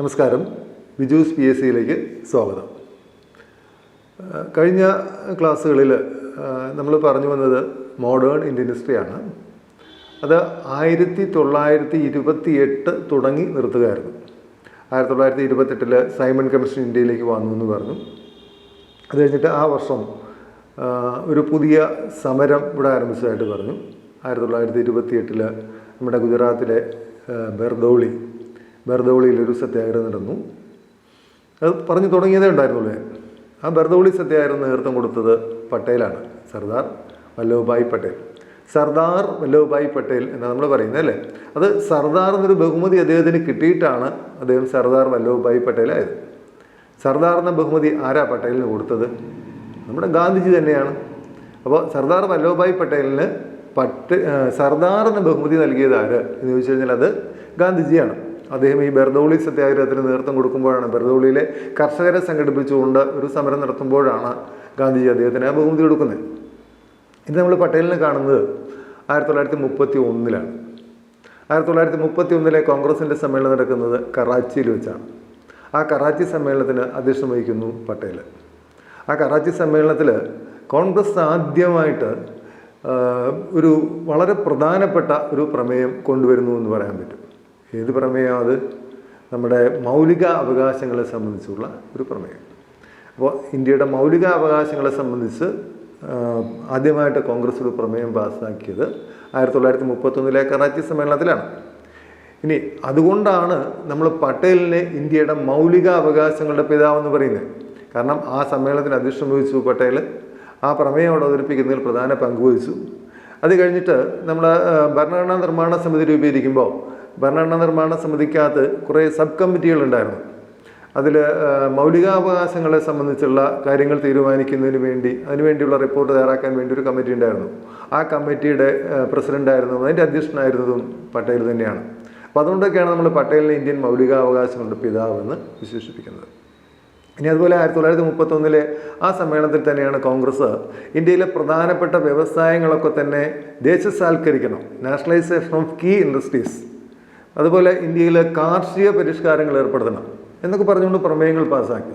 നമസ്കാരം. Viju's P S സിയിലേക്ക് സ്വാഗതം. കഴിഞ്ഞ ക്ലാസ്സുകളിൽ നമ്മൾ പറഞ്ഞു വന്നത് മോഡേൺ ഇന്ത്യൻ ഹിസ്റ്ററിയാണ് അത് ആയിരത്തി തൊള്ളായിരത്തി ഇരുപത്തി എട്ട് തുടങ്ങി നിർത്തുകയായിരുന്നു. ആയിരത്തി തൊള്ളായിരത്തി ഇരുപത്തെട്ടിൽ സൈമൺ കമ്മീഷൻ ഇന്ത്യയിലേക്ക് വന്നു എന്ന് പറഞ്ഞു. അത് കഴിഞ്ഞിട്ട് ആ വർഷം ഒരു പുതിയ സമരം ഇവിടെ ആരംഭിച്ചതായിട്ട് പറഞ്ഞു. ആയിരത്തി തൊള്ളായിരത്തി ഇരുപത്തി എട്ടിൽ നമ്മുടെ ഗുജറാത്തിലെ ബെർദൌളി ബെർദൌളിയിൽ ഒരു സത്യാഗ്രഹം നടന്നു. അത് പറഞ്ഞു തുടങ്ങിയതേ ഉണ്ടായിരുന്നുള്ളൂ. ആ ബർദൌളി സത്യാഗ്രഹം നേതൃത്വം കൊടുത്തത് പട്ടേലാണ്. സർദാർ വല്ലഭഭായ് പട്ടേൽ. സർദാർ വല്ലഭഭായ് പട്ടേൽ എന്നാണ് നമ്മൾ പറയുന്നത് അല്ലേ? അത് സർദാർ എന്നൊരു ബഹുമതി അദ്ദേഹത്തിന് കിട്ടിയിട്ടാണ് അദ്ദേഹം സർദാർ വല്ലഭഭായ് പട്ടേൽ ആയത്. സർദാർ എന്ന ബഹുമതി ആരാ പട്ടേലിന് കൊടുത്തത്? നമ്മുടെ ഗാന്ധിജി തന്നെയാണ്. അപ്പോൾ സർദാർ വല്ലഭഭായ് പട്ടേലിന് പട്ട് സർദാർ എന്ന ബഹുമതി നൽകിയത് ആര് എന്ന് ചോദിച്ചു കഴിഞ്ഞാൽ അത് ഗാന്ധിജിയാണ്. അദ്ദേഹം ഈ ബർദൗളി സത്യാഗ്രഹത്തിന് നേതൃത്വം കൊടുക്കുമ്പോഴാണ്. ബർദൗളിയിലെ കർഷകരെ സംഘടിപ്പിച്ചുകൊണ്ട് ഒരു സമരം നടത്തുമ്പോഴാണ് ഗാന്ധിജി അദ്ദേഹത്തിന് ബഹുമതി കൊടുക്കുന്നത്. ഇത് നമ്മൾ പട്ടേലിനെ കാണുന്നത് ആയിരത്തി തൊള്ളായിരത്തി മുപ്പത്തി ഒന്നിലാണ് ആയിരത്തി തൊള്ളായിരത്തി മുപ്പത്തി ഒന്നിലെ കോൺഗ്രസിന്റെ സമ്മേളനം നടക്കുന്നത് കറാച്ചിയിൽ വെച്ചാണ്. ആ കറാച്ചി സമ്മേളനത്തിന് അധ്യക്ഷം വഹിക്കുന്നു പട്ടേൽ ആ കറാച്ചി സമ്മേളനത്തിൽ കോൺഗ്രസ് ആദ്യമായിട്ട് ഒരു വളരെ പ്രധാനപ്പെട്ട ഒരു പ്രമേയം കൊണ്ടുവരുന്നു എന്ന് പറയാൻ പറ്റും. ഏത് പ്രമേയം അത് നമ്മുടെ മൗലിക അവകാശങ്ങളെ സംബന്ധിച്ചുള്ള ഒരു പ്രമേയം. അപ്പോൾ ഇന്ത്യയുടെ മൗലിക അവകാശങ്ങളെ സംബന്ധിച്ച് ആദ്യമായിട്ട് കോൺഗ്രസ് ഒരു പ്രമേയം പാസ്സാക്കിയത് ആയിരത്തി തൊള്ളായിരത്തി മുപ്പത്തൊന്നിലെ കറാച്ചി സമ്മേളനത്തിലാണ്. ഇനി അതുകൊണ്ടാണ് നമ്മൾ പട്ടേലിനെ ഇന്ത്യയുടെ മൗലിക അവകാശങ്ങളുടെ പിതാവെന്ന് പറയുന്നത്. കാരണം ആ സമ്മേളനത്തിന് അധ്യക്ഷം വഹിച്ചു പട്ടേൽ ആ പ്രമേയം അവിടെ അവതരിപ്പിക്കുന്നതിൽ പ്രധാന പങ്കുവഹിച്ചു അത് കഴിഞ്ഞിട്ട് നമ്മൾ ഭരണഘടനാ നിർമ്മാണ സമിതി രൂപീകരിക്കുമ്പോൾ ഭരണഘടനാ നിർമ്മാണ സമിതിക്കകത്ത് കുറേ സബ് കമ്മിറ്റികളുണ്ടായിരുന്നു. അതിൽ മൗലികാവകാശങ്ങളെ സംബന്ധിച്ചുള്ള കാര്യങ്ങൾ തീരുമാനിക്കുന്നതിന് വേണ്ടി അതിനുവേണ്ടിയുള്ള റിപ്പോർട്ട് തയ്യാറാക്കാൻ വേണ്ടി ഒരു കമ്മിറ്റി ഉണ്ടായിരുന്നു. ആ കമ്മിറ്റിയുടെ പ്രസിഡന്റായിരുന്നതും അതിന്റെ അധ്യക്ഷനായിരുന്നതും പട്ടേൽ തന്നെയാണ്. അപ്പോൾ അതുകൊണ്ടൊക്കെയാണ് നമ്മൾ പട്ടേലിനെ ഇന്ത്യൻ മൗലികാവകാശങ്ങളുടെ പിതാവെന്ന് വിശേഷിപ്പിക്കുന്നത്. ഇനി അതുപോലെ ആയിരത്തി തൊള്ളായിരത്തി മുപ്പത്തൊന്നിലെ ആ സമ്മേളനത്തിൽ തന്നെയാണ് കോൺഗ്രസ് ഇന്ത്യയിലെ പ്രധാനപ്പെട്ട വ്യവസായങ്ങളൊക്കെ തന്നെ ദേശസാൽക്കരിക്കണം. Nationalisation of key industries. അതുപോലെ ഇന്ത്യയിൽ കാർഷിക പരിഷ്കാരങ്ങൾ ഏർപ്പെടുത്തണം എന്നൊക്കെ പറഞ്ഞുകൊണ്ട് പ്രമേയങ്ങൾ പാസ്സാക്കി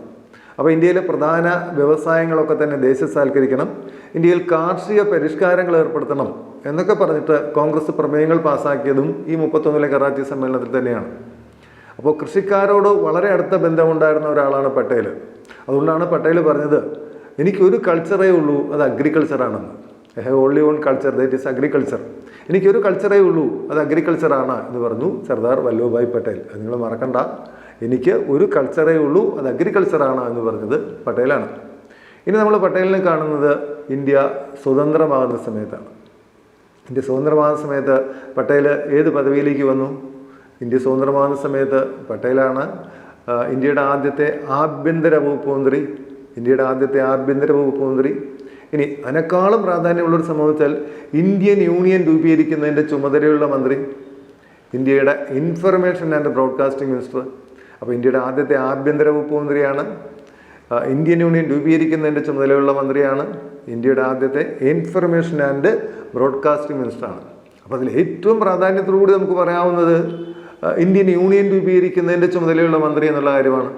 അപ്പോൾ ഇന്ത്യയിലെ പ്രധാന വ്യവസായങ്ങളൊക്കെ തന്നെ ദേശസാൽക്കരിക്കണം ഇന്ത്യയിൽ കാർഷിക പരിഷ്കാരങ്ങൾ ഏർപ്പെടുത്തണം എന്നൊക്കെ പറഞ്ഞിട്ട് കോൺഗ്രസ് പ്രമേയങ്ങൾ പാസ്സാക്കിയതും ഈ മുപ്പത്തൊന്നിലെ കറാച്ചി സമ്മേളനത്തിൽ തന്നെയാണ്. അപ്പോൾ കൃഷിക്കാരോട് വളരെ അടുത്ത ബന്ധമുണ്ടായിരുന്ന ഒരാളാണ് പട്ടേൽ അതുകൊണ്ടാണ് പട്ടേൽ പറഞ്ഞത് എനിക്കൊരു കൾച്ചറേ ഉള്ളൂ അത് അഗ്രികൾച്ചറാണെന്ന് only on culture that is agriculture എനിക്കൊരു കൾച്ചറേ ഉള്ളൂ. അത് അഗ്രികൾച്ചറാണ് എന്ന് പറഞ്ഞു സർദാർ വല്ലഭായ് പട്ടേൽ. അത് നിങ്ങൾ മറക്കണ്ട. എനിക്ക് ഒരു കൾച്ചറേ ഉള്ളൂ അത് അഗ്രികൾച്ചറാണ് എന്ന് പറഞ്ഞത് പട്ടേലാണ്. ഇനി നമ്മൾ പട്ടേലിനെ കാണുന്നത് ഇന്ത്യ സ്വതന്ത്രമാകുന്ന സമയത്താണ്. ഇന്ത്യ സ്വതന്ത്രമാകുന്ന സമയത്ത് പട്ടേൽ ഏത് പദവിയിലേക്ക് വന്നു? ഇന്ത്യ സ്വതന്ത്രമാകുന്ന സമയത്ത് പട്ടേലാണ്. ഇന്ത്യയുടെ ആദ്യത്തെ ആഭ്യന്തര വകുപ്പ് മന്ത്രി ഇന്ത്യയുടെ ആദ്യത്തെ ആഭ്യന്തര വകുപ്പ് മന്ത്രി ഇനി അതിനേക്കാളും പ്രാധാന്യമുള്ളൊരു സംഭവിച്ചാൽ ഇന്ത്യൻ യൂണിയൻ രൂപീകരിക്കുന്നതിന്റെ ചുമതലയുള്ള മന്ത്രി ഇന്ത്യയുടെ ഇൻഫർമേഷൻ ആൻഡ് ബ്രോഡ്കാസ്റ്റിംഗ് മിനിസ്റ്റർ അപ്പോൾ ഇന്ത്യയുടെ ആദ്യത്തെ ആഭ്യന്തര വകുപ്പ് മന്ത്രിയാണ്. ഇന്ത്യൻ യൂണിയൻ രൂപീകരിക്കുന്നതിന്റെ ചുമതലയുള്ള മന്ത്രിയാണ്. ഇന്ത്യയുടെ ആദ്യത്തെ ഇൻഫർമേഷൻ ആൻഡ് ബ്രോഡ്കാസ്റ്റിംഗ് മിനിസ്റ്ററാണ് അപ്പോൾ അതിൽ ഏറ്റവും പ്രാധാന്യത്തോടുകൂടി നമുക്ക് പറയാവുന്നത് ഇന്ത്യൻ യൂണിയൻ രൂപീകരിക്കുന്നതിന്റെ ചുമതലയുള്ള മന്ത്രി എന്നുള്ള കാര്യമാണ്.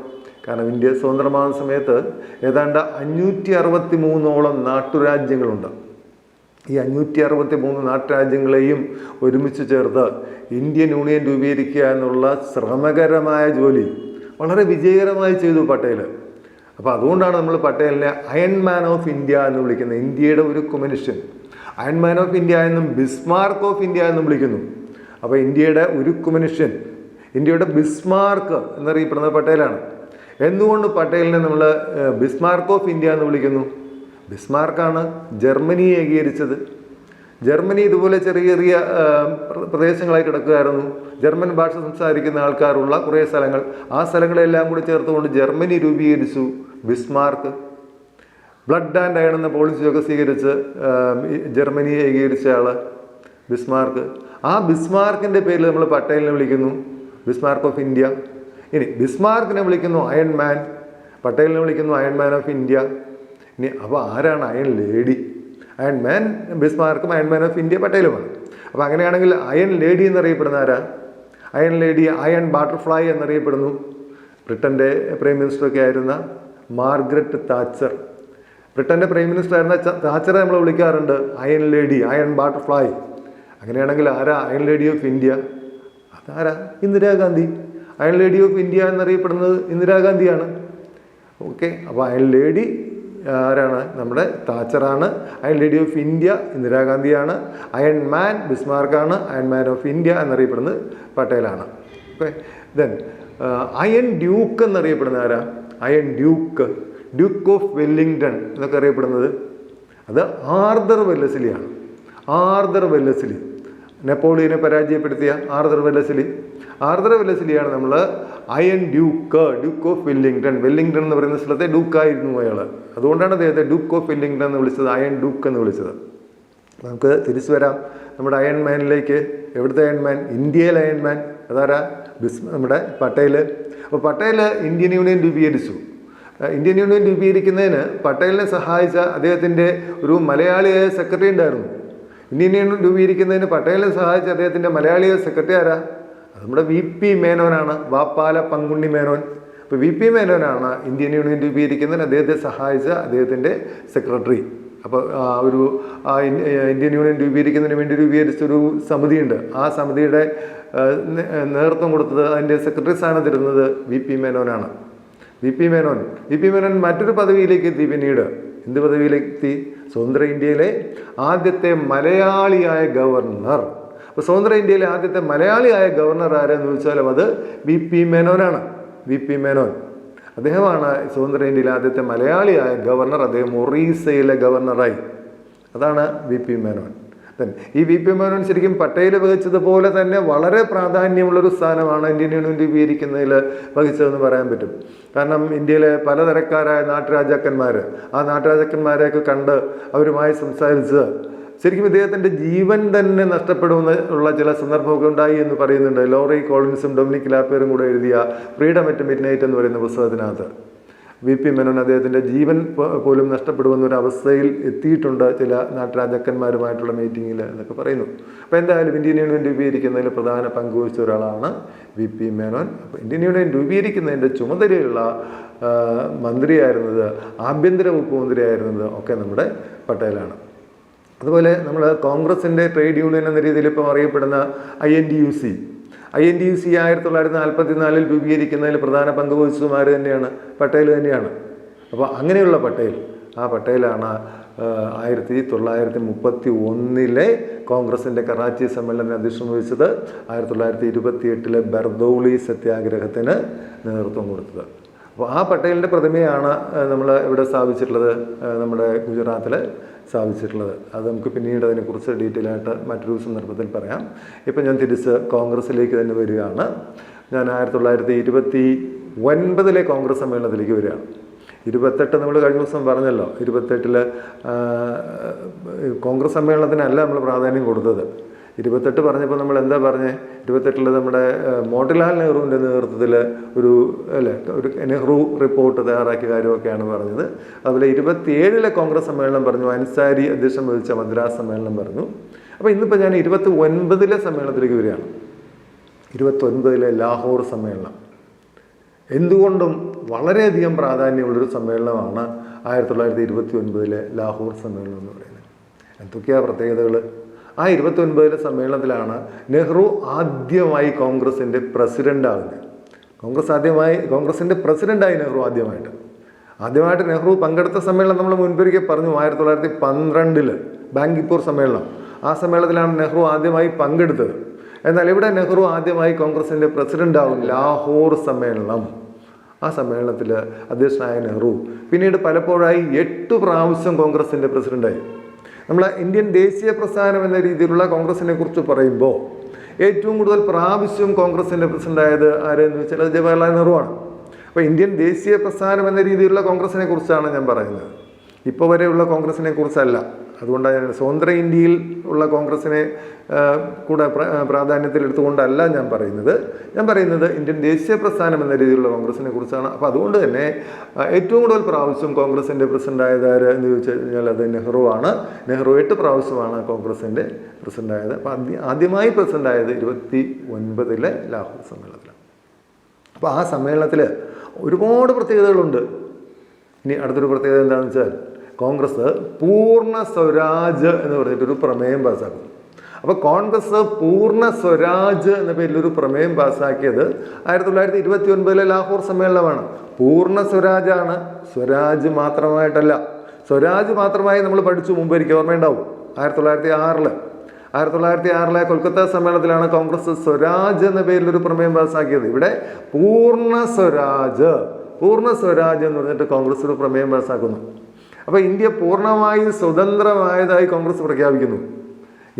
കാരണം ഇന്ത്യ സ്വതന്ത്രമാകുന്ന സമയത്ത് ഏതാണ്ട് അഞ്ഞൂറ്റി അറുപത്തി മൂന്നോളം നാട്ടുരാജ്യങ്ങളുണ്ട്. ഈ അഞ്ഞൂറ്റി അറുപത്തി മൂന്ന് നാട്ടുരാജ്യങ്ങളെയും ഒരുമിച്ച് ചേർത്ത് ഇന്ത്യൻ യൂണിയൻ രൂപീകരിക്കുക എന്നുള്ള ശ്രമകരമായ ജോലി വളരെ വിജയകരമായി ചെയ്തു പട്ടേൽ അപ്പോൾ അതുകൊണ്ടാണ് നമ്മൾ പട്ടേലിനെ അയൺ മാൻ ഓഫ് ഇന്ത്യ എന്ന് വിളിക്കുന്നത്. ഇന്ത്യയുടെ ഒരു മനുഷ്യൻ അയൺ മാൻ ഓഫ് ഇന്ത്യ എന്നും ബിസ്മാർക്ക് ഓഫ് ഇന്ത്യ എന്നും വിളിക്കുന്നു. അപ്പോൾ ഇന്ത്യയുടെ ഒരു മനുഷ്യൻ ഇന്ത്യയുടെ ബിസ്മാർക്ക് എന്നറിയപ്പെടുന്നത് പട്ടേലാണ്. എന്തുകൊണ്ട് പട്ടേലിനെ നമ്മൾ ബിസ്മാർക്ക് ഓഫ് ഇന്ത്യ എന്ന് വിളിക്കുന്നു? ബിസ്മാർക്കാണ് ജർമ്മനിയെ ഏകീകരിച്ചത്. ജർമ്മനി ഇതുപോലെ ചെറിയ ചെറിയ പ്രദേശങ്ങളായി കിടക്കുകയായിരുന്നു. ജർമ്മൻ ഭാഷ സംസാരിക്കുന്ന ആൾക്കാരുള്ള കുറേ സ്ഥലങ്ങൾ. ആ സ്ഥലങ്ങളെല്ലാം കൂടി ചേർത്തുകൊണ്ട് ജർമ്മനി രൂപീകരിച്ചു ബിസ്മാർക്ക്. ബ്ലഡ് ആൻഡ് അയൺ എന്ന പോളിസിയൊക്കെ സ്വീകരിച്ച് ജർമ്മനിയെ ഏകീകരിച്ച ആൾ ബിസ്മാർക്ക്. ആ ബിസ്മാർക്കിന്റെ പേരിൽ നമ്മൾ പട്ടേലിനെ വിളിക്കുന്നു. Bismarck of India. ഇനി ബിസ്മാർക്കിനെ വിളിക്കുന്നു അയൺ മാൻ പട്ടേലിനെ വിളിക്കുന്നു അയൺ മാൻ ഓഫ് ഇന്ത്യ. ഇനി അപ്പോൾ ആരാണ് അയൺ ലേഡി? അയൺ മാൻ ബിസ്മാർക്കും അയൺ മാൻ ഓഫ് ഇന്ത്യ പട്ടേലുമാണ്. അപ്പോൾ അങ്ങനെയാണെങ്കിൽ അയൺ ലേഡി എന്നറിയപ്പെടുന്ന ആരാ? അയൺ ലേഡി അയൺ ബട്ടർഫ്ലൈ എന്നറിയപ്പെടുന്നു. ബ്രിട്ടന്റെ പ്രൈം മിനിസ്റ്ററൊക്കെ ആയിരുന്ന മാർഗ്രറ്റ് താച്ചർ. ബ്രിട്ടന്റെ പ്രൈം മിനിസ്റ്റർ ആയിരുന്ന താച്ചറെ നമ്മൾ വിളിക്കാറുണ്ട്. Iron lady iron butterfly. അങ്ങനെയാണെങ്കിൽ ആരാ അയൺ ലേഡി ഓഫ് ഇന്ത്യ? അതാരാ? Indira Gandhi. Iron lady of India എന്നറിയപ്പെടുന്നത് ഇന്ദിരാഗാന്ധിയാണ്. ഓക്കെ അപ്പോൾ അയൺ ലേഡി ആരാണ്? നമ്മുടെ താച്ചറാണ്. അയൺ ലേഡി ഓഫ് ഇന്ത്യ ഇന്ദിരാഗാന്ധിയാണ്. അയൺ മാൻ ബിസ്മാർക്കാണ്. അയൺ മാൻ ഓഫ് ഇന്ത്യ എന്നറിയപ്പെടുന്നത് പട്ടേലാണ്. ഓക്കെ ദെൻ അയൺ ഡ്യൂക്ക് എന്നറിയപ്പെടുന്ന ആരാ? Iron duke duke of Wellington എന്നൊക്കെ അറിയപ്പെടുന്നത്. അത് ആർദർ വെല്ലസിലിയാണ്. ആർദർ വെല്ലസിലി. നെപ്പോളിയനെ പരാജയപ്പെടുത്തിയ ആർദർ വെല്ലസിലി. ആർദർ വെല്ലസിലിയാണ് നമ്മൾ iron duke duke of Wellington. Wellington എന്ന് പറയുന്ന സ്ഥലത്തെ ഡ്യൂക്കായിരുന്നു അയാൾ അതുകൊണ്ടാണ് അദ്ദേഹത്തെ ഡ്യൂക്ക് ഓഫ് വെല്ലിംഗ്ടൺ എന്ന് വിളിച്ചത് അയൺ ഡ്യൂക്ക് എന്ന് വിളിച്ചത്. നമുക്ക് തിരിച്ചു വരാം. നമ്മുടെ അയൺ മാനിലേക്ക്. എവിടുത്തെ അയൺ മാൻ? ഇന്ത്യയിലെ അയൺ മാൻ. അതാരാ? ബിസ് നമ്മുടെ പട്ടേൽ അപ്പോൾ പട്ടേൽ ഇന്ത്യൻ യൂണിയൻ രൂപീകരിച്ചു. ഇന്ത്യൻ യൂണിയൻ രൂപീകരിക്കുന്നതിന് പട്ടേലിനെ സഹായിച്ച അദ്ദേഹത്തിന്റെ ഒരു മലയാളിയായ സെക്രട്ടറി ഉണ്ടായിരുന്നു. ഇന്ത്യൻ യൂണിയൻ രൂപീകരിക്കുന്നതിന് പട്ടേലിനെ സഹായിച്ച അദ്ദേഹത്തിന്റെ മലയാളി സെക്രട്ടറി ആരാ നമ്മുടെ വി പി മേനോനാണ് വാപ്പാല പങ്കുണ്ണി മേനോൻ. അപ്പോൾ വി പി മേനോനാണ് ഇന്ത്യൻ യൂണിയൻ രൂപീകരിക്കുന്നതിന് അദ്ദേഹത്തെ സഹായിച്ച അദ്ദേഹത്തിന്റെ സെക്രട്ടറി. അപ്പോൾ ഒരു ഇന്ത്യൻ യൂണിയൻ രൂപീകരിക്കുന്നതിന് വേണ്ടി രൂപീകരിച്ചൊരു സമിതിയുണ്ട്. ആ സമിതിയുടെ നേതൃത്വം കൊടുത്തത് അതിന്റെ സെക്രട്ടറി സ്ഥാനത്തിരുന്നത് V P മേനോനാണ്. V P Menon. V P Menon മറ്റൊരു പദവിയിലേക്ക് എത്തി പിന്നീട്. എന്ത് പദവിയിലേക്ക് എത്തി സ്വതന്ത്ര ഇന്ത്യയിലെ ആദ്യത്തെ മലയാളിയായ ഗവർണർ. അപ്പോൾ സ്വതന്ത്ര ഇന്ത്യയിലെ ആദ്യത്തെ മലയാളിയായ ഗവർണർ ആരെന്ന് ചോദിച്ചാലും അത് V P മേനോനാണ്. V P Menon. അദ്ദേഹമാണ് സ്വതന്ത്ര ഇന്ത്യയിലെ ആദ്യത്തെ മലയാളിയായ ഗവർണർ. അദ്ദേഹം ഒറീസയിലെ ഗവർണറായി. അതാണ് വി പി മേനോൻ. ഈ വി പി മോഹൻ ശരിക്കും പട്ടേൽ വഹിച്ചതുപോലെ തന്നെ വളരെ പ്രാധാന്യമുള്ളൊരു സ്ഥാനമാണ് ഇന്ത്യൻ യൂണിയൻ രൂപീകരിക്കുന്നതിൽ വഹിച്ചതെന്ന് പറയാൻ പറ്റും. കാരണം ഇന്ത്യയിലെ പലതരക്കാരായ നാട്ടുരാജാക്കന്മാർ ആ നാട്ടുരാജാക്കന്മാരെയൊക്കെ കണ്ട് അവരുമായി സംസാരിച്ച് ശരിക്കും ഇദ്ദേഹത്തിന്റെ ജീവൻ തന്നെ നഷ്ടപ്പെടുമെന്ന് ഉള്ള ചില സന്ദർഭമൊക്കെ ഉണ്ടായി എന്ന് പറയുന്നുണ്ട്. ലോറി കോളിൻസും ഡൊമിനിക് ലാപ്പേറും കൂടെ എഴുതിയ ഫ്രീഡം അറ്റ് മിഡ് നൈറ്റ് എന്ന് പറയുന്ന പുസ്തകത്തിനകത്ത്. വി പി മേനോൻ അദ്ദേഹത്തിന്റെ ജീവൻ പോലും നഷ്ടപ്പെടുമെന്നൊരവസ്ഥയിൽ എത്തിയിട്ടുണ്ട് ചില നാട്ടുരാജാക്കന്മാരുമായിട്ടുള്ള മീറ്റിങ്ങിൽ എന്നൊക്കെ പറയുന്നു. അപ്പോൾ എന്തായാലും ഇന്ത്യൻ യൂണിയൻ രൂപീകരിക്കുന്നതിൽ പ്രധാന പങ്കുവഹിച്ച ഒരാളാണ് വി പി മേനോൻ. അപ്പോൾ ഇന്ത്യൻ യൂണിയൻ രൂപീകരിക്കുന്നതിന്റെ ചുമതലയുള്ള മന്ത്രിയായിരുന്നത് ആഭ്യന്തര വകുപ്പ് മന്ത്രിയായിരുന്നത് ഒക്കെ നമ്മുടെ പട്ടേലാണ്. അതുപോലെ നമ്മൾ കോൺഗ്രസിന്റെ ട്രേഡ് യൂണിയൻ എന്ന രീതിയിൽ ഇപ്പോൾ അറിയപ്പെടുന്ന I N D U C I N D C ആയിരത്തി തൊള്ളായിരത്തി നാൽപ്പത്തി നാലിൽ രൂപീകരിക്കുന്നതിൽ പ്രധാന പങ്ക് വഹിച്ചതുമാർ തന്നെയാണ്? പട്ടേൽ തന്നെയാണ്. അപ്പോൾ അങ്ങനെയുള്ള പട്ടേൽ ആ പട്ടേലാണ് ആയിരത്തി തൊള്ളായിരത്തി മുപ്പത്തി ഒന്നിലെ കോൺഗ്രസിന്റെ കറാച്ചി സമ്മേളനം അധ്യക്ഷം വഹിച്ചത് ആയിരത്തി തൊള്ളായിരത്തി ഇരുപത്തി എട്ടിലെ ബർദൌളി സത്യാഗ്രഹത്തിന് നേതൃത്വം കൊടുത്തത്. അപ്പോൾ ആ പട്ടേലിന്റെ പ്രതിമയാണ് നമ്മൾ ഇവിടെ സ്ഥാപിച്ചിട്ടുള്ളത് നമ്മുടെ ഗുജറാത്തിൽ സ്ഥാപിച്ചിട്ടുള്ളത് അത് നമുക്ക് പിന്നീട് അതിനെക്കുറിച്ച് ഡീറ്റെയിൽ ആയിട്ട് മറ്റൊരു സന്ദർഭത്തിൽ പറയാം. ഇപ്പം ഞാൻ തിരിച്ച് കോൺഗ്രസ്സിലേക്ക് തന്നെ വരികയാണ്. ഞാൻ ആയിരത്തി തൊള്ളായിരത്തി ഇരുപത്തി ഒൻപതിലെ കോൺഗ്രസ് സമ്മേളനത്തിലേക്ക് വരികയാണ്. ഇരുപത്തെട്ട് നമ്മൾ കഴിഞ്ഞ ദിവസം പറഞ്ഞല്ലോ. ഇരുപത്തെട്ടിൽ കോൺഗ്രസ് സമ്മേളനത്തിനല്ല നമ്മൾ പ്രാധാന്യം കൊടുത്തത്. ഇരുപത്തെട്ട് പറഞ്ഞപ്പോൾ നമ്മൾ എന്താ പറഞ്ഞേ? ഇരുപത്തെട്ടിൽ നമ്മുടെ മോട്ടിലാൽ നെഹ്റുവിന്റെ നേതൃത്വത്തിൽ ഒരു അല്ലേ ഒരു നെഹ്റു റിപ്പോർട്ട് തയ്യാറാക്കിയ കാര്യമൊക്കെയാണ് പറഞ്ഞത്. അതുപോലെ ഇരുപത്തിയേഴിലെ കോൺഗ്രസ് സമ്മേളനം പറഞ്ഞു അൻസാരി അധ്യക്ഷം വഹിച്ച മദ്രാസ് സമ്മേളനം പറഞ്ഞു. അപ്പോൾ ഇന്നിപ്പോൾ ഞാൻ ഇരുപത്തി ഒൻപതിലെ സമ്മേളനത്തിലേക്ക് വരികയാണ്. ഇരുപത്തൊൻപതിലെ ലാഹോർ സമ്മേളനം. എന്തുകൊണ്ടും വളരെയധികം പ്രാധാന്യമുള്ളൊരു സമ്മേളനമാണ് ആയിരത്തി തൊള്ളായിരത്തി ഇരുപത്തി ഒൻപതിലെ ലാഹോർ സമ്മേളനം എന്ന് പറയുന്നത്. എന്തൊക്കെയാണ് പ്രത്യേകതകൾ ആ ഇരുപത്തി ഒൻപതിലെ സമ്മേളനത്തിലാണ് നെഹ്റു ആദ്യമായി കോൺഗ്രസിന്റെ പ്രസിഡന്റ് ആകുന്നത്. കോൺഗ്രസ് ആദ്യമായി കോൺഗ്രസിന്റെ പ്രസിഡന്റായി നെഹ്റു ആദ്യമായിട്ട്. ആദ്യമായിട്ട് നെഹ്റു പങ്കെടുത്ത സമ്മേളനം നമ്മൾ മുൻപൊരിക്കൽ പറഞ്ഞു ആയിരത്തി തൊള്ളായിരത്തി പന്ത്രണ്ടിൽ ബാങ്കിപ്പൂർ സമ്മേളനം. ആ സമ്മേളനത്തിലാണ് നെഹ്റു ആദ്യമായി പങ്കെടുത്തത്. എന്നാൽ ഇവിടെ നെഹ്റു ആദ്യമായി കോൺഗ്രസിന്റെ പ്രസിഡന്റ് ആവും ലാഹോർ സമ്മേളനം. ആ സമ്മേളനത്തിൽ അധ്യക്ഷനായ നെഹ്റു പിന്നീട് പലപ്പോഴായി എട്ട് പ്രാവശ്യം കോൺഗ്രസിന്റെ പ്രസിഡന്റായി. നമ്മൾ ഇന്ത്യൻ ദേശീയ പ്രസ്ഥാനം എന്ന രീതിയിലുള്ള കോൺഗ്രസിനെ കുറിച്ച് പറയുമ്പോൾ ഏറ്റവും കൂടുതൽ പ്രാവശ്യം കോൺഗ്രസിന്റെ പ്രസിഡന്റായത് ആരെന്ന് വെച്ചാൽ അത് ജവഹർലാൽ നെഹ്റുവാണ് അപ്പോൾ ഇന്ത്യൻ ദേശീയ പ്രസ്ഥാനം എന്ന രീതിയിലുള്ള കോൺഗ്രസിനെ കുറിച്ചാണ് ഞാൻ പറയുന്നത്. ഇപ്പോൾ വരെയുള്ള കോൺഗ്രസിനെ കുറിച്ചല്ല. അതുകൊണ്ടാണ് ഞാൻ സ്വതന്ത്ര ഇന്ത്യയിൽ ഉള്ള കോൺഗ്രസിനെ കൂടെ പ്രാധാന്യത്തിൽ എടുത്തുകൊണ്ടല്ല ഞാൻ പറയുന്നത്. ഞാൻ പറയുന്നത് ഇന്ത്യൻ ദേശീയ പ്രസ്ഥാനം എന്ന രീതിയിലുള്ള കോൺഗ്രസിനെ കുറിച്ചാണ്. അപ്പോൾ അതുകൊണ്ട് തന്നെ ഏറ്റവും കൂടുതൽ പ്രാവശ്യം കോൺഗ്രസിന്റെ പ്രസിഡന്റായത് ആര് എന്ന് ചോദിച്ചു കഴിഞ്ഞാൽ അത് ആണ്. നെഹ്റു എട്ട് പ്രാവശ്യമാണ് കോൺഗ്രസിന്റെ പ്രസിഡന്റായത് അപ്പോൾ ആദ്യ ആദ്യമായി പ്രസിഡന്റായത് ഇരുപത്തി ഒൻപതിലെ ലാഹോർ സമ്മേളനത്തിലാണ്. അപ്പോൾ ആ സമ്മേളനത്തിൽ ഒരുപാട് പ്രത്യേകതകളുണ്ട്. ഇനി അടുത്തൊരു പ്രത്യേകത എന്താണെന്ന് വെച്ചാൽ കോൺഗ്രസ് പൂർണ സ്വരാജ് എന്ന് പറഞ്ഞിട്ടൊരു പ്രമേയം പാസ്സാക്കും അപ്പോൾ കോൺഗ്രസ് പൂർണ സ്വരാജ് എന്ന പേരിൽ ഒരു പ്രമേയം പാസ്സാക്കിയത് ആയിരത്തി തൊള്ളായിരത്തി ഇരുപത്തി ഒൻപതിലെ ലാഹോർ സമ്മേളനമാണ്. പൂർണ സ്വരാജാണ്. സ്വരാജ് മാത്രമായിട്ടല്ല. സ്വരാജ് മാത്രമായി നമ്മൾ പഠിച്ചു മുമ്പ് എനിക്ക് ഓർമ്മയുണ്ടാവും. ആയിരത്തി തൊള്ളായിരത്തി ആറിൽ ആയിരത്തി തൊള്ളായിരത്തി ആറിലെ കൊൽക്കത്ത സമ്മേളനത്തിലാണ് കോൺഗ്രസ് സ്വരാജ് എന്ന പേരിൽ ഒരു പ്രമേയം പാസ്സാക്കിയത് ഇവിടെ പൂർണ സ്വരാജ്. പൂർണ സ്വരാജ് എന്ന് പറഞ്ഞിട്ട് കോൺഗ്രസ് ഒരു പ്രമേയം പാസ്സാക്കുന്നു അപ്പോൾ ഇന്ത്യ പൂർണമായും സ്വതന്ത്രമായതായി കോൺഗ്രസ് പ്രഖ്യാപിക്കുന്നു.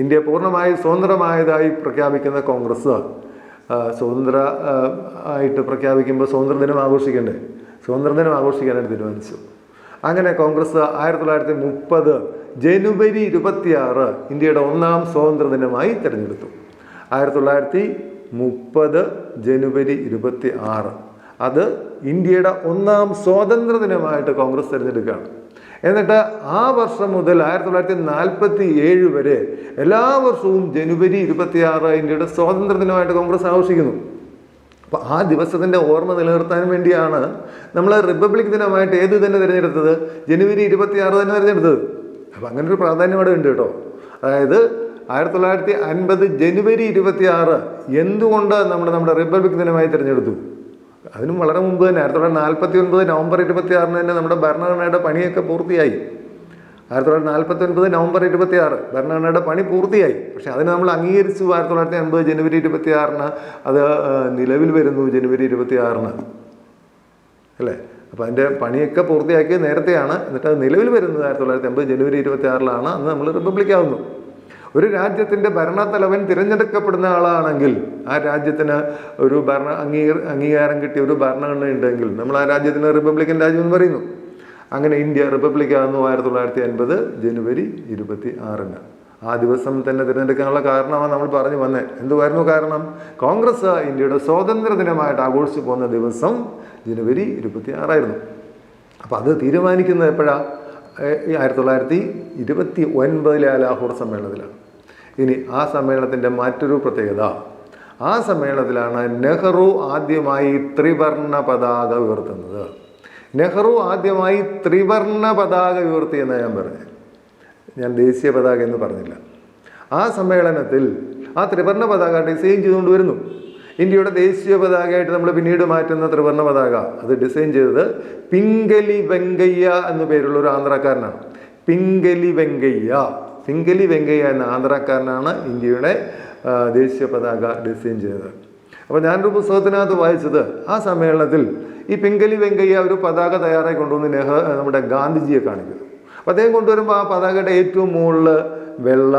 ഇന്ത്യ പൂർണമായും സ്വതന്ത്രമായതായി പ്രഖ്യാപിക്കുന്ന കോൺഗ്രസ് സ്വതന്ത്ര ആയിട്ട് പ്രഖ്യാപിക്കുമ്പോൾ സ്വാതന്ത്ര്യദിനം ആഘോഷിക്കണ്ടേ? സ്വാതന്ത്ര്യദിനം ആഘോഷിക്കാനായിട്ട് തീരുമാനിച്ചു. അങ്ങനെ കോൺഗ്രസ് ആയിരത്തി തൊള്ളായിരത്തി മുപ്പത് ജനുവരി ഇരുപത്തിയാറ് ഇന്ത്യയുടെ ഒന്നാം സ്വാതന്ത്ര്യ ദിനമായി തിരഞ്ഞെടുത്തു. ആയിരത്തി തൊള്ളായിരത്തി മുപ്പത് ജനുവരി ഇരുപത്തി ആറ് അത് ഇന്ത്യയുടെ ഒന്നാം സ്വാതന്ത്ര്യ ദിനമായിട്ട് കോൺഗ്രസ് തിരഞ്ഞെടുക്കുകയാണ്. എന്നിട്ട് ആ വർഷം മുതൽ ആയിരത്തി തൊള്ളായിരത്തി നാൽപ്പത്തി ഏഴ് വരെ എല്ലാ വർഷവും ജനുവരി ഇരുപത്തിയാറ് ഇന്ത്യയുടെ സ്വാതന്ത്ര്യ ദിനമായിട്ട് കോൺഗ്രസ് ആഘോഷിക്കുന്നു. അപ്പോൾ ആ ദിവസത്തിന്റെ ഓർമ്മ നിലനിർത്താൻ വേണ്ടിയാണ് നമ്മൾ റിപ്പബ്ലിക് ദിനമായിട്ട് ഏത് തന്നെ തിരഞ്ഞെടുത്തത്? ജനുവരി ഇരുപത്തിയാറ് തന്നെ തിരഞ്ഞെടുത്തത്. അപ്പോൾ അങ്ങനെ ഒരു പ്രാധാന്യം അവിടെ ഉണ്ട് കേട്ടോ. അതായത് ആയിരത്തി തൊള്ളായിരത്തി അൻപത് ജനുവരി ഇരുപത്തിയാറ് എന്തുകൊണ്ട് നമ്മൾ നമ്മുടെ റിപ്പബ്ലിക് ദിനമായി തിരഞ്ഞെടുത്തു? അതിനും വളരെ മുമ്പ് തന്നെ ആയിരത്തി തൊള്ളായിരത്തി നാൽപ്പത്തി ഒൻപത് നവംബർ ഇരുപത്തി ആറിന് തന്നെ നമ്മുടെ ഭരണഘടനയുടെ പണിയൊക്കെ പൂർത്തിയായി. ആയിരത്തി തൊള്ളായിരത്തി നാൽപ്പത്തി ഒൻപത് നവംബർ ഇരുപത്തി ആറ് ഭരണഘടനയുടെ പണി പൂർത്തിയായി. പക്ഷേ അതിന് നമ്മൾ അംഗീകരിച്ചു ആയിരത്തി തൊള്ളായിരത്തി അൻപത് ജനുവരി ഇരുപത്തി ആറിന് അത് നിലവിൽ വരുന്നു ജനുവരി ഇരുപത്തി ആറിന് അല്ലേ? അപ്പോൾ അതിന്റെ പണിയൊക്കെ പൂർത്തിയാക്കിയ നേരത്തെയാണ്. എന്നിട്ട് അത് നിലവിൽ വരുന്നത് ആയിരത്തി തൊള്ളായിരത്തി അമ്പത് ജനുവരി ഇരുപത്തി ആറിലാണ് അന്ന് നമ്മൾ റിപ്പബ്ലിക് ആവുന്നു. ഒരു രാജ്യത്തിന്റെ ഭരണത്തലവൻ തിരഞ്ഞെടുക്കപ്പെടുന്ന ആളാണെങ്കിൽ ആ രാജ്യത്തിന് ഒരു ഭരണ അംഗീ അംഗീകാരം കിട്ടിയ ഒരു ഭരണഘടന ഉണ്ടെങ്കിൽ നമ്മൾ ആ രാജ്യത്തിന് റിപ്പബ്ലിക്കൻ രാജ്യം എന്ന് പറയുന്നു. അങ്ങനെ ഇന്ത്യ റിപ്പബ്ലിക് ആകുന്നു ആയിരത്തി തൊള്ളായിരത്തി അൻപത് ജനുവരി ഇരുപത്തി ആറിന് ആ ദിവസം തന്നെ തിരഞ്ഞെടുക്കാനുള്ള കാരണമാണ് നമ്മൾ പറഞ്ഞു വന്നത് എന്തുവായിരുന്നു കാരണം? കോൺഗ്രസ് ഇന്ത്യയുടെ സ്വാതന്ത്ര്യ ദിനമായിട്ട് ആഘോഷിച്ചു പോകുന്ന ദിവസം ജനുവരി ഇരുപത്തി ആറായിരുന്നു അപ്പോൾ അത് തീരുമാനിക്കുന്നത് എപ്പോഴാണ് ആയിരത്തി തൊള്ളായിരത്തി ഇരുപത്തി ഒൻപതിലെ ആ ലാഹോർ സമ്മേളനത്തിലാണ്. ഇനി ആ സമ്മേളനത്തിന്റെ മറ്റൊരു പ്രത്യേകത. ആ സമ്മേളനത്തിലാണ് നെഹ്റു ആദ്യമായി ത്രിവർണ പതാക ഉയർത്തുന്നത്. നെഹ്റു ആദ്യമായി ത്രിവർണ പതാക ഉയർത്തി എന്ന് ഞാൻ പറഞ്ഞു. ഞാൻ ദേശീയ പതാക എന്ന് പറഞ്ഞില്ല. ആ സമ്മേളനത്തിൽ ആ ത്രിവർണ പതാക ഡിസൈൻ ചെയ്തുകൊണ്ട് വരുന്നു. ഇന്ത്യയുടെ ദേശീയ പതാകയായിട്ട് നമ്മൾ പിന്നീട് മാറ്റുന്ന ത്രിവർണ പതാക. അത് ഡിസൈൻ ചെയ്തത് പിങ്കലി വെങ്കയ്യ എന്നു പേരുള്ള ഒരു ആന്ധ്രാക്കാരനാണ്. പിങ്കലി വെങ്കയ്യ. പിങ്കലി വെങ്കയ്യ എന്ന ആന്ധ്രാക്കാരനാണ് ഇന്ത്യയുടെ ദേശീയ പതാക ഡിസൈൻ ചെയ്തത്. അപ്പോൾ ഞാനൊരു പുസ്തകത്തിനകത്ത് വായിച്ചത് ആ സമ്മേളനത്തിൽ ഈ പിങ്കലി വെങ്കയ്യ ഒരു പതാക തയ്യാറായി കൊണ്ടുവന്ന് നെഹ നമ്മുടെ ഗാന്ധിജിയെ കാണിക്കുന്നു. അപ്പോൾ അദ്ദേഹം കൊണ്ടുവരുമ്പോൾ ആ പതാകയുടെ ഏറ്റവും മുകളിൽ വെള്ള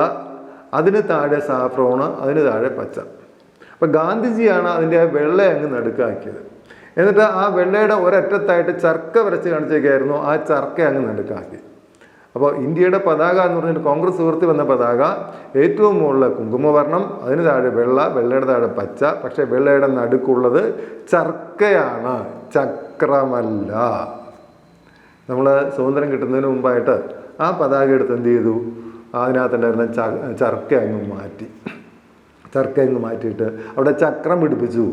അതിന് താഴെ സാഫ്രോണ് അതിന് താഴെ പച്ച. അപ്പോൾ ഗാന്ധിജിയാണ് അതിന്റെ വെള്ള അങ്ങ് നടുക്കാക്കിയത്. എന്നിട്ട് ആ വെള്ളയുടെ ഒരറ്റത്തായിട്ട് ചർക്ക വരച്ച് കാണിച്ചേക്കായിരുന്നു ആ ചർക്ക അങ്ങ് നടുക്കാക്കി. അപ്പോൾ ഇന്ത്യയുടെ പതാക എന്ന് പറഞ്ഞിട്ട് കോൺഗ്രസ് ഉയർത്തി വന്ന പതാക ഏറ്റവും മുകളിലെ കുങ്കുമവർണം അതിന് താഴെ വെള്ള വെള്ളയുടെ താഴെ പച്ച പക്ഷേ വെള്ളയുടെ നടുക്കുള്ളത് ചർക്കയാണ് ചക്രമല്ല. നമ്മൾ സ്വാതന്ത്ര്യം കിട്ടുന്നതിന് മുമ്പായിട്ട് ആ പതാക എടുത്ത് എന്ത് ചെയ്തു? അതിനകത്തുണ്ടായിരുന്ന ച ചർക്ക അങ്ങ് മാറ്റി. ചർക്ക അങ്ങ് മാറ്റിയിട്ട് അവിടെ ചക്രം പിടിപ്പിച്ചു.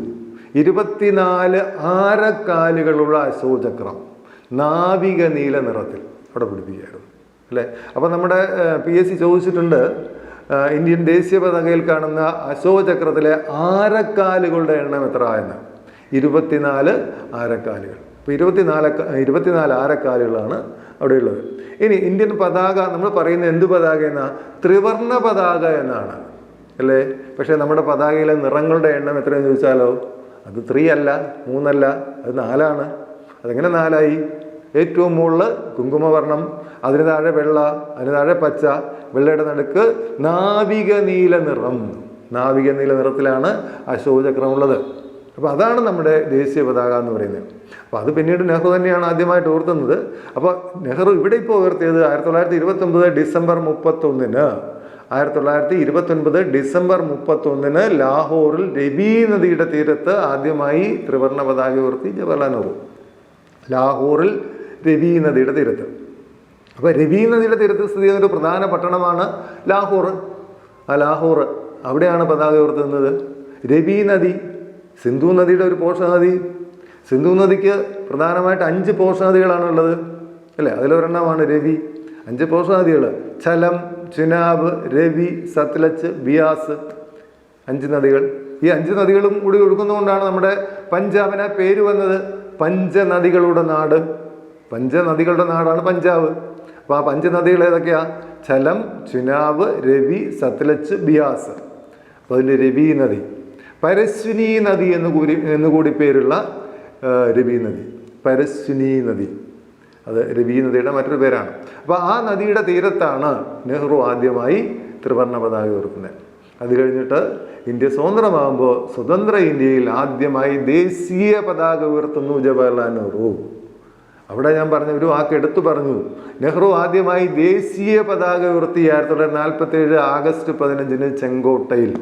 ഇരുപത്തിനാല് ആരക്കാലുകളുള്ള അശോചക്രം നാവിക നീല നിറത്തിൽ അവിടെ പിടിപ്പിക്കുകയായിരുന്നു. അല്ലേ? അപ്പോൾ നമ്മുടെ പി എസ് സി ചോദിച്ചിട്ടുണ്ട് ഇന്ത്യൻ ദേശീയ പതാകയിൽ കാണുന്ന അശോചക്രത്തിലെ ആരക്കാലുകളുടെ എണ്ണം എത്ര എന്ന്. ഇരുപത്തിനാല് ആരക്കാലുകൾ. അപ്പോൾ ഇരുപത്തിനാല് ഇരുപത്തിനാല് ആരക്കാലുകളാണ് അവിടെയുള്ളത്. ഇനി ഇന്ത്യൻ പതാക നമ്മൾ പറയുന്ന എന്ത് പതാക എന്നാ? ത്രിവർണ പതാക എന്നാണ്. അല്ലേ? പക്ഷേ നമ്മുടെ പതാകയിലെ നിറങ്ങളുടെ എണ്ണം എത്രയെന്ന് ചോദിച്ചാലോ? അത് ത്രീ അല്ല മൂന്നല്ല അത് നാലാണ്. അതെങ്ങനെ നാലായി? ഏറ്റവും മുകളിൽ കുങ്കുമവർണം അതിന് താഴെ വെള്ള അതിന് താഴെ പച്ച വെള്ളയുടെ നടുക്ക് നാവിക നീല നിറം. നാവിക നീല നിറത്തിലാണ് അശോചക്രം ഉള്ളത്. അപ്പോൾ അതാണ് നമ്മുടെ ദേശീയ പതാക എന്ന് പറയുന്നത്. അപ്പോൾ അത് പിന്നീട് നെഹ്റു തന്നെയാണ് ആദ്യമായിട്ട് ഉയർത്തുന്നത് അപ്പോൾ നെഹ്റു ഇവിടെ ഇപ്പോൾ ഉയർത്തിയത് ആയിരത്തി തൊള്ളായിരത്തി ഇരുപത്തൊമ്പത് ഡിസംബർ മുപ്പത്തൊന്നിന്. ആയിരത്തി തൊള്ളായിരത്തി ഇരുപത്തൊൻപത് ഡിസംബർ മുപ്പത്തൊന്നിന് ലാഹോറിൽ രവി നദിയുടെ തീരത്ത് ആദ്യമായി ത്രിവർണ പതാക ഉയർത്തി ജവഹർലാൽ നെഹ്റു. ലാഹോറിൽ രവി നദിയുടെ തീരത്ത്. അപ്പോൾ രവി നദിയുടെ തീരത്ത് സ്ഥിതി ചെയ്യുന്ന ഒരു പ്രധാന പട്ടണമാണ് ലാഹോർ. ആ ലാഹോർ അവിടെയാണ് പതാക ഉയർത്തുന്നത് രവി നദി സിന്ധു നദിയുടെ ഒരു പോഷകനദി സിന്ധു നദിക്ക് പ്രധാനമായിട്ട് അഞ്ച് പോഷകനദികളാണ് ഉള്ളത്. അല്ലേ? അതിലൊരെണ്ണമാണ് രവി. അഞ്ച് പോഷകനദികൾ ചലം ചുനാബ് രവി സത്ലജ് ബിയാസ്. അഞ്ച് നദികൾ. ഈ അഞ്ച് നദികളും കൂടി ഒഴുകുന്നതുകൊണ്ടാണ് നമ്മുടെ പഞ്ചാബിന് പേര് വന്നത് പഞ്ചനദികളുടെ നാട്. പഞ്ചനദികളുടെ നാടാണ് പഞ്ചാബ്. അപ്പോൾ ആ പഞ്ചനദികൾ ഏതൊക്കെയാണ് ചലം ചുനാവ് രവി സത്ലജ് ബിയാസ്. അപ്പോൾ അതിൽ രവി നദി. പരശ്വിനി നദി എന്ന് കൂടി എന്നുകൂടി പേരുള്ള രവി നദി. പരശ്വിനി നദി. അത് രവി നദിയുടെ മറ്റൊരു പേരാണ്. അപ്പോൾ ആ നദിയുടെ തീരത്താണ് നെഹ്റു ആദ്യമായി ത്രിവർണ പതാക ഉയർത്തുന്നത് അത് കഴിഞ്ഞിട്ട് ഇന്ത്യ സ്വതന്ത്രമാകുമ്പോൾ സ്വതന്ത്ര ഇന്ത്യയിൽ ആദ്യമായി ദേശീയ പതാക ഉയർത്തുന്നു ജവഹർലാൽ നെഹ്റു. അവിടെ ഞാൻ പറഞ്ഞ ഒരു വാക്ക് എടുത്തു പറഞ്ഞു. നെഹ്റു ആദ്യമായി ദേശീയ പതാക ഉയർത്തി ആയിരത്തി തൊള്ളായിരത്തി നാൽപ്പത്തി ഏഴ് ആഗസ്റ്റ് പതിനഞ്ചിന് ചെങ്കോട്ടയിൽ.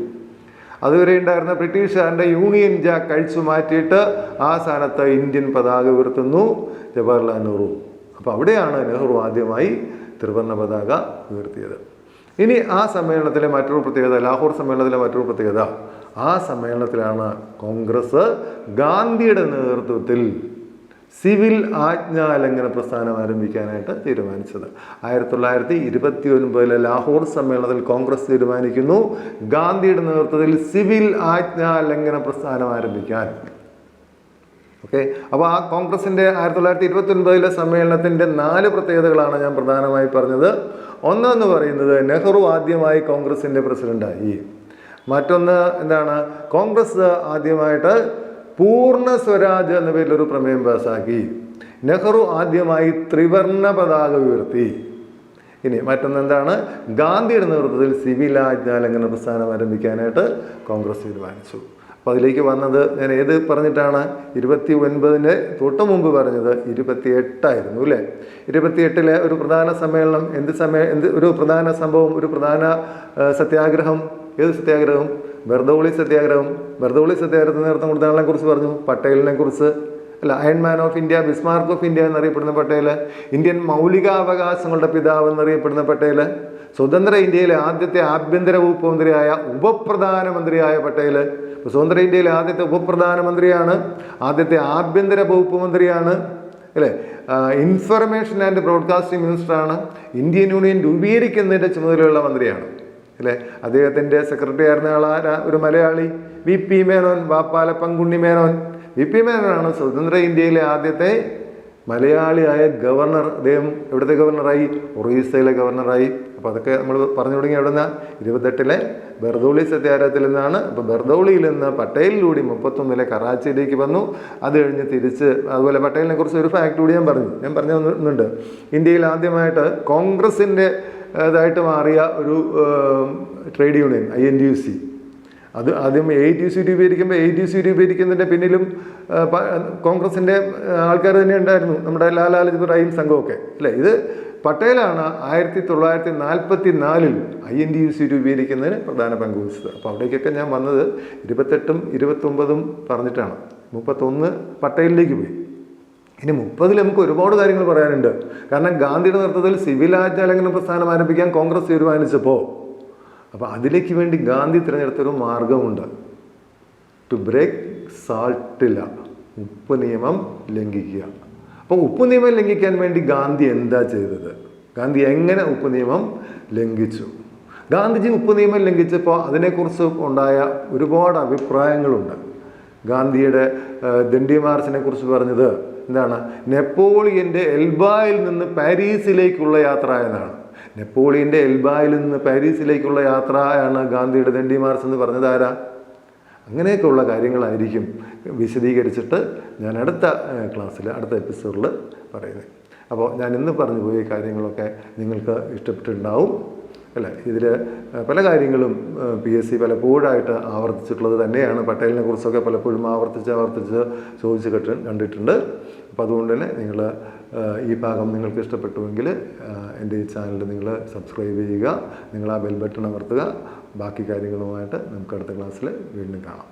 അതുവരെ ഉണ്ടായിരുന്ന ബ്രിട്ടീഷുകാരന്റെ യൂണിയൻ ജാക്ക് കഴിച്ചു മാറ്റിയിട്ട് ആ സ്ഥാനത്ത് ഇന്ത്യൻ പതാക ഉയർത്തുന്നു ജവഹർലാൽ നെഹ്റു. അപ്പോൾ അവിടെയാണ് നെഹ്റു ആദ്യമായി ത്രിവർണ പതാക ഉയർത്തിയത്. ഇനി ആ സമ്മേളനത്തിലെ മറ്റൊരു പ്രത്യേകത ലാഹോർ സമ്മേളനത്തിലെ മറ്റൊരു പ്രത്യേകത. ആ സമ്മേളനത്തിലാണ് കോൺഗ്രസ് ഗാന്ധിയുടെ നേതൃത്വത്തിൽ സിവിൽ ആജ്ഞാലംഘന പ്രസ്ഥാനം ആരംഭിക്കാനായിട്ട് തീരുമാനിച്ചത്. ആയിരത്തി തൊള്ളായിരത്തി ഇരുപത്തി ഒൻപതിലെ ലാഹോർ സമ്മേളനത്തിൽ കോൺഗ്രസ് തീരുമാനിക്കുന്നു. ഗാന്ധിയുടെ നേതൃത്വത്തിൽ സിവിൽ ആജ്ഞാലംഘന പ്രസ്ഥാനം ആരംഭിക്കാൻ. ഓക്കെ? അപ്പോൾ ആ കോൺഗ്രസിന്റെ ആയിരത്തി തൊള്ളായിരത്തി ഇരുപത്തി ഒൻപതിലെ സമ്മേളനത്തിന്റെ നാല് പ്രത്യേകതകളാണ് ഞാൻ പ്രധാനമായി പറഞ്ഞത്. ഒന്നെന്ന് പറയുന്നത് നെഹ്റു ആദ്യമായി കോൺഗ്രസിന്റെ പ്രസിഡന്റായി മറ്റൊന്ന് എന്താണ്? കോൺഗ്രസ് ആദ്യമായിട്ട് പൂർണ സ്വരാജ് എന്ന ഒരു പ്രമേയം പാസാക്കി നെഹ്റു ആദ്യമായി ത്രിവർണ പതാക ഉയർത്തി. ഇനി മറ്റൊന്ന് എന്താണ് ഗാന്ധിയുടെ നേതൃത്വത്തിൽ സിവിൽ ആജ്ഞാലംഘന പ്രസ്ഥാനം ആരംഭിക്കാനായിട്ട് കോൺഗ്രസ് തീരുമാനിച്ചു. അപ്പോൾ അതിലേക്ക് വന്നത് ഞാൻ ഏത് പറഞ്ഞിട്ടാണ്? ഇരുപത്തി ഒൻപതിന് തൊട്ട് മുമ്പ് പറഞ്ഞത് ഇരുപത്തി എട്ടായിരുന്നു അല്ലേ? ഇരുപത്തിയെട്ടിലെ ഒരു പ്രധാന സമ്മേളനം എന്ത് സമയ എന്ത് ഒരു പ്രധാന സംഭവം ഒരു പ്രധാന സത്യാഗ്രഹം ഏത് സത്യാഗ്രഹം? ബർദോളി സത്യാഗ്രഹം ബെർദോളി സത്യാഗ്രഹത്തിന് നേതൃത്വം കൊടുത്ത ആളെ കുറിച്ച് പറഞ്ഞു. പട്ടേലിനെ കുറിച്ച്. അല്ല iron man of India Bismarck of India എന്നറിയപ്പെടുന്ന പട്ടേൽ ഇന്ത്യൻ മൗലികാവകാശങ്ങളുടെ പിതാവ് എന്നറിയപ്പെടുന്ന പട്ടേൽ സ്വതന്ത്ര ഇന്ത്യയിലെ ആദ്യത്തെ ആഭ്യന്തര വകുപ്പ് മന്ത്രിയായ ഉപപ്രധാനമന്ത്രിയായ പട്ടേൽ സ്വതന്ത്ര ഇന്ത്യയിലെ ആദ്യത്തെ ഉപപ്രധാനമന്ത്രിയാണ് ആദ്യത്തെ ആഭ്യന്തര വകുപ്പ് മന്ത്രിയാണ് അല്ലേ? ഇൻഫർമേഷൻ ആൻഡ് ബ്രോഡ്കാസ്റ്റിംഗ് മിനിസ്റ്ററാണ് ഇന്ത്യൻ യൂണിയൻ രൂപീകരിക്കുന്നതിന്റെ ചുമതലയുള്ള മന്ത്രിയാണ്. അല്ലേ? അദ്ദേഹത്തിന്റെ സെക്രട്ടറി ആയിരുന്ന ആളാരാ ഒരു Malayali. V P Menon Vappala Pangunni Menon. V P മേനോനാണ് സ്വതന്ത്ര ഇന്ത്യയിലെ ആദ്യത്തെ മലയാളിയായ ഗവർണർ. അദ്ദേഹം എവിടുത്തെ ഗവർണറായി? ഒറീസയിലെ ഗവർണറായി. അപ്പോൾ അതൊക്കെ നമ്മൾ പറഞ്ഞു തുടങ്ങി എവിടെ നിന്നാ ഇരുപത്തെട്ടിലെ ബർദോളി സത്യാഗ്രഹത്തിൽ നിന്നാണ്. അപ്പോൾ ബർദോളിയിൽ നിന്ന് പട്ടേലിലൂടെ മുപ്പത്തൊന്നിലെ കറാച്ചിയിലേക്ക് വന്നു. അത് കഴിഞ്ഞ് തിരിച്ച് അതുപോലെ പട്ടേലിനെ കുറിച്ച് ഒരു ഫാക്ട് കൂടി ഞാൻ പറഞ്ഞു. ഞാൻ പറഞ്ഞു തന്നിട്ടുണ്ട് ഇന്ത്യയിൽ ആദ്യമായിട്ട് കോൺഗ്രസിന്റെ ഇതായിട്ട് മാറിയ ഒരു trade union I N D U C അത് ആദ്യം എ ടി സി രൂപീകരിക്കുമ്പോൾ എ ടി സി രൂപീകരിക്കുന്നതിന്റെ പിന്നിലും കോൺഗ്രസിന്റെ ആൾക്കാർ തന്നെ ഉണ്ടായിരുന്നു. നമ്മുടെ ലാലാ ലജ്പത് റായും സംഘമൊക്കെ. അല്ലേ? ഇത് പട്ടേലാണ് ആയിരത്തി തൊള്ളായിരത്തി നാൽപ്പത്തി നാലിൽ I N D U C രൂപീകരിക്കുന്നതിന് പ്രധാന പങ്ക് വഹിച്ചത്. അപ്പോൾ അവിടേക്കൊക്കെ ഞാൻ വന്നത് ഇരുപത്തെട്ടും ഇരുപത്തൊമ്പതും പറഞ്ഞിട്ടാണ്. മുപ്പത്തൊന്ന് പട്ടേലിലേക്ക് പോയി. ഇനി മുപ്പതിൽ നമുക്ക് ഒരുപാട് കാര്യങ്ങൾ പറയാനുണ്ട്. കാരണം ഗാന്ധിയുടെ നേതൃത്വത്തിൽ സിവിൽ ആജ്ഞാലംഘന പ്രസ്ഥാനം ആരംഭിക്കാൻ കോൺഗ്രസ് തീരുമാനിച്ചപ്പോൾ അപ്പോൾ അതിലേക്ക് വേണ്ടി ഗാന്ധി തിരഞ്ഞെടുത്തൊരു മാർഗമുണ്ട്. ടു ബ്രേക്ക് സാൾട്ടില്ല ഉപ്പ് നിയമം ലംഘിക്കുക. അപ്പോൾ ഉപ്പ് നിയമം ലംഘിക്കാൻ വേണ്ടി ഗാന്ധി എന്താ ചെയ്തത്? ഗാന്ധി എങ്ങനെ ഉപ്പ് നിയമം ലംഘിച്ചു? ഗാന്ധിജി ഉപ്പ് നിയമം ലംഘിച്ചപ്പോൾ അതിനെക്കുറിച്ച് ഉണ്ടായ ഒരുപാട് അഭിപ്രായങ്ങളുണ്ട്. ഗാന്ധിയുടെ ദണ്ഡി മാർച്ചിനെ കുറിച്ച് പറഞ്ഞത് എന്താണ്? നെപ്പോളിയന്റെ എൽബായിൽ നിന്ന് പാരീസിലേക്കുള്ള യാത്ര എന്നാണ്. നെപ്പോളിയന്റെ എൽബായിൽ നിന്ന് പാരീസിലേക്കുള്ള യാത്രയാണ് ഗാന്ധിയുടെ ദണ്ഡി മാർച്ച് എന്ന് പറഞ്ഞതാരാ അങ്ങനെയൊക്കെയുള്ള കാര്യങ്ങളായിരിക്കും വിശദീകരിച്ചിട്ട് ഞാൻ അടുത്ത ക്ലാസ്സിൽ അടുത്ത എപ്പിസോഡിൽ പറയുന്നത്. അപ്പോൾ ഞാൻ ഇന്ന് പറഞ്ഞു പോയ കാര്യങ്ങളൊക്കെ നിങ്ങൾക്ക് ഇഷ്ടപ്പെട്ടിട്ടുണ്ടാവും. അല്ലേ? ഇതിൽ പല കാര്യങ്ങളും പി എസ് സി പലപ്പോഴായിട്ട് ആവർത്തിച്ചിട്ടുള്ളത് തന്നെയാണ്. പട്ടേലിനെ കുറിച്ചൊക്കെ പലപ്പോഴും ആവർത്തിച്ച് ആവർത്തിച്ച് ചോദിച്ച് കെട്ട് കണ്ടിട്ടുണ്ട്. അപ്പോൾ അതുകൊണ്ട് തന്നെ നിങ്ങൾ ഈ ഭാഗം നിങ്ങൾക്ക് ഇഷ്ടപ്പെട്ടുവെങ്കിൽ എന്റെ ഈ ചാനൽ നിങ്ങൾ സബ്സ്ക്രൈബ് ചെയ്യുക നിങ്ങൾ ആ ബെൽ ബട്ടൺ അമർത്തുക. ബാക്കി കാര്യങ്ങളുമായിട്ട് നമുക്ക് അടുത്ത ക്ലാസ്സിൽ വീണ്ടും കാണാം.